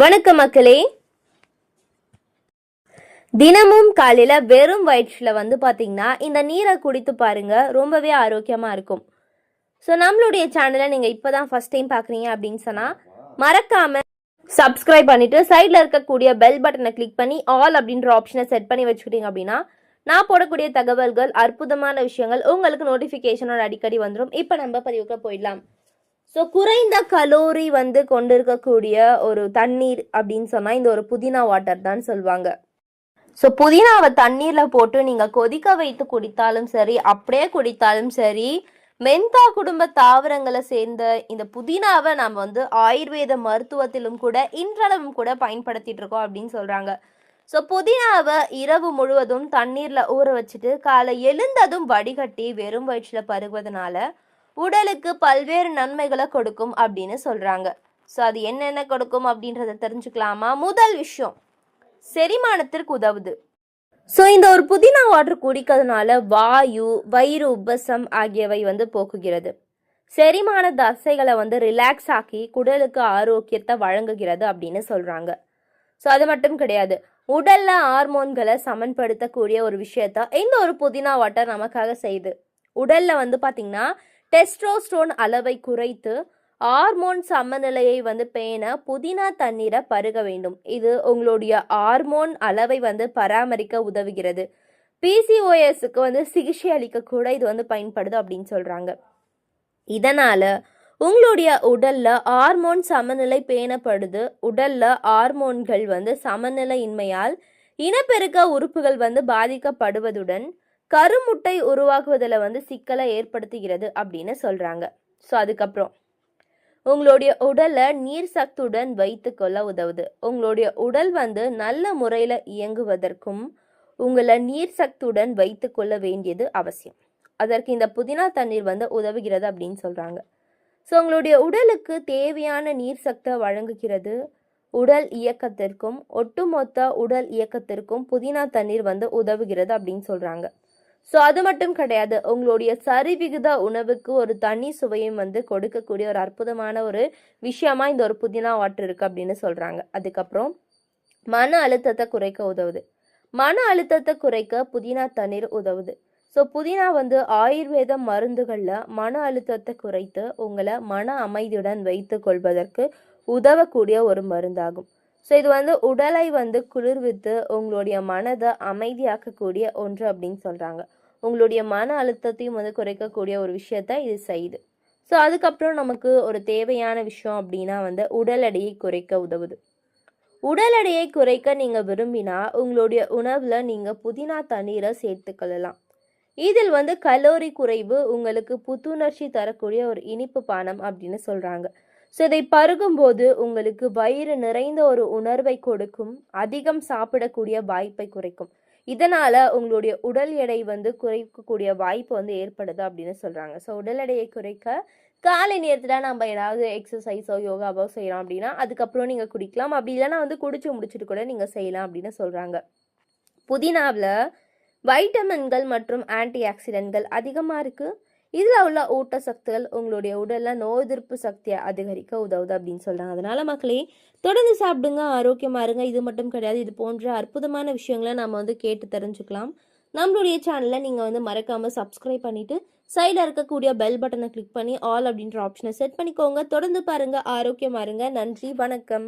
வணக்கம் மக்களே. தினமும் காலையில் வெறும் வயிற்றில் வந்து பார்த்தீங்கன்னா இந்த நீரை குடித்து பாருங்க ரொம்பவே ஆரோக்கியமாக இருக்கும். ஸோ நம்மளுடைய சேனலை நீங்கள் இப்போ தான் ஃபஸ்ட் டைம் பார்க்குறீங்க அப்படின்னு சொன்னால் மறக்காமல் சப்ஸ்கிரைப் பண்ணிவிட்டு சைடில் இருக்கக்கூடிய பெல் பட்டனை கிளிக் பண்ணி ஆல் அப்படின்ற ஆப்ஷனை செட் பண்ணி வச்சுக்கிட்டீங்க அப்படின்னா நான் போடக்கூடிய தகவல்கள் அற்புதமான விஷயங்கள் உங்களுக்கு நோட்டிஃபிகேஷனோட அடிக்கடி வந்துடும் இப்போ நம்ம பதிவுக்கு போயிடலாம். ஸோ குறைந்த கலோரி வந்து கொண்டிருக்கக்கூடிய ஒரு தண்ணீர் அப்படின்னு சொன்னால் இந்த ஒரு புதினா வாட்டர் தான் சொல்லுவாங்க. ஸோ புதினாவை தண்ணீரில் போட்டு நீங்கள் கொதிக்க வைத்து குடித்தாலும் சரி அப்படியே குடித்தாலும் சரி மென்தா குடும்ப தாவரங்களை சேர்ந்த இந்த புதினாவை நம்ம வந்து ஆயுர்வேத மருத்துவத்திலும் கூட இன்றளவும் கூட பயன்படுத்திட்டு இருக்கோம் அப்படின்னு சொல்கிறாங்க ஸோ புதினாவை இரவு முழுவதும் தண்ணீரில் ஊற வச்சுட்டு காலை எழுந்ததும் வடிகட்டி வெறும் வயிற்றில் பருகுவதனால உடலுக்கு பல்வேறு நன்மைகளை கொடுக்கும் அப்படின்னு சொல்கிறாங்க ஸோ அது என்னென்ன கொடுக்கும் அப்படின்றத தெரிஞ்சுக்கலாமா? முதல் விஷயம் செரிமானத்திற்கு உதவுது. ஸோ இந்த ஒரு புதினா வாட்டர் குடிக்கிறதுனால வாயு வயிறு உபசம் ஆகியவை வந்து போக்குகிறது. செரிமான தசைகளை வந்து ரிலாக்ஸ் ஆக்கி குடலுக்கு ஆரோக்கியத்தை வழங்குகிறது அப்படின்னு சொல்கிறாங்க ஸோ அது மட்டும் கிடையாது. உடலில் ஹார்மோன்களை சமன்படுத்தக்கூடிய ஒரு விஷயத்த இந்த ஒரு புதினா வாட்டர் நமக்காக செய்யுது. உடலில் வந்து பார்த்திங்கன்னா டெஸ்ட்ரோஸ்டோன் அளவை குறைத்து ஹார்மோன் சமநிலையை வந்து பேண புதினா தண்ணீரை பருக வேண்டும். இது உங்களுடைய ஹார்மோன் அளவை வந்து பராமரிக்க உதவுகிறது. பிசிஓஎஸ்க்கு வந்து சிகிச்சை அளிக்க கூட இது வந்து பயன்படுது அப்படின்னு சொல்றாங்க. இதனால உங்களுடைய உடல்ல ஹார்மோன் சமநிலை பேணப்படுது. உடல்ல ஹார்மோன்கள் வந்து சமநிலையின்மையால் இனப்பெருக்க உறுப்புகள் வந்து பாதிக்கப்படுவதுடன் கருமுட்டை உருவாக்குவதில் வந்து சிக்கலை ஏற்படுத்துகிறது அப்படின்னு சொல்கிறாங்க ஸோ அதுக்கப்புறம் உங்களுடைய உடலை நீர் சத்துடன் வைத்துக்கொள்ள உதவுது. உங்களுடைய உடல் வந்து நல்ல முறையில் இயங்குவதற்கும் உங்களை நீர் சத்துடன் வைத்துக்கொள்ள வேண்டியது அவசியம். அதற்கு இந்த புதினா தண்ணீர் வந்து உதவுகிறது அப்படின்னு சொல்கிறாங்க ஸோ உங்களுடைய உடலுக்கு தேவையான நீர் சக்தை வழங்குகிறது. உடல் இயக்கத்திற்கும் ஒட்டுமொத்த உடல் இயக்கத்திற்கும் புதினா தண்ணீர் வந்து உதவுகிறது அப்படின்னு சொல்கிறாங்க ஸோ அது மட்டும் கிடையாது. உங்களுடைய சரிவிகித உணவுக்கு ஒரு தனி சுவையும் வந்து கொடுக்கக்கூடிய ஒரு அற்புதமான ஒரு விஷயமா இந்த ஒரு புதினா வாட்டர் இருக்கு அப்படின்னு சொல்றாங்க. அதுக்கப்புறம் மன அழுத்தத்தை குறைக்க உதவுது. மன அழுத்தத்தை குறைக்க புதினா தண்ணீர் உதவுது. ஸோ புதினா வந்து ஆயுர்வேத மருந்துகளில் மன அழுத்தத்தை குறைத்து உங்களை மன அமைதியுடன் வைத்து கொள்வதற்கு உதவக்கூடிய ஒரு மருந்தாகும். ஸோ இது வந்து உடலை வந்து குளிர்வித்து உங்களுடைய மனதை அமைதியாக்கக்கூடிய ஒன்று அப்படின்னு சொல்கிறாங்க உங்களுடைய மன அழுத்தத்தையும் வந்து குறைக்கக்கூடிய ஒரு விஷயத்த இது செய்யுது. ஸோ அதுக்கப்புறம் நமக்கு ஒரு தேவையான விஷயம் அப்படின்னா வந்து உடல் எடையை குறைக்க உதவுது. உடல் எடையை குறைக்க நீங்கள் விரும்பினா உங்களுடைய உணவில் நீங்கள் புதினா தண்ணீரை சேர்த்துக்கொள்ளலாம் இதில் வந்து கலோரி குறைவு உங்களுக்கு புத்துணர்ச்சி தரக்கூடிய ஒரு இனிப்பு பானம் அப்படின்னு சொல்கிறாங்க ஸோ இதை பருகும்போது உங்களுக்கு வயிறு நிறைந்த ஒரு உணர்வை கொடுக்கும் அதிகம் சாப்பிடக்கூடிய வாய்ப்பை குறைக்கும். இதனால உங்களுடைய உடல் எடை வந்து குறைக்கக்கூடிய வாய்ப்பு வந்து ஏற்படுது அப்படின்னு சொல்றாங்க. ஸோ உடல் எடையை குறைக்க காலை நேரத்தில் நம்ம ஏதாவது எக்ஸசைஸோ யோகாவோ செய்யலாம் அப்படின்னா அதுக்கப்புறம் நீங்கள் குடிக்கலாம். அப்படி இல்லைன்னா வந்து குடிச்சு முடிச்சுட்டு கூட நீங்கள் செய்யலாம் அப்படின்னு சொல்கிறாங்க புதினாவில் வைட்டமின்கள் மற்றும் ஆன்டி ஆக்சிடென்ட்கள் அதிகமாக இருக்குது இதில் உள்ள ஊட்டச்சத்துகள் உங்களுடைய உடலில் நோய் எதிர்ப்பு சக்தியை அதிகரிக்க உதவுது அப்படின்னு சொல்கிறாங்க அதனால் மக்களே தொடர்ந்து சாப்பிடுங்க ஆரோக்கியமாக இருங்க. இது மட்டும் கிடையாது இது போன்ற அற்புதமான விஷயங்களை நம்ம வந்து கேட்டு தெரிஞ்சுக்கலாம். நம்மளுடைய சேனலை நீங்கள் வந்து மறக்காமல் சப்ஸ்கிரைப் பண்ணிவிட்டு சைடில் இருக்கக்கூடிய பெல் பட்டனை கிளிக் பண்ணி ஆல் அப்படின்ற ஆப்ஷனை செட் பண்ணிக்கோங்க. தொடர்ந்து பாருங்கள் ஆரோக்கியமாக இருங்க. நன்றி வணக்கம்.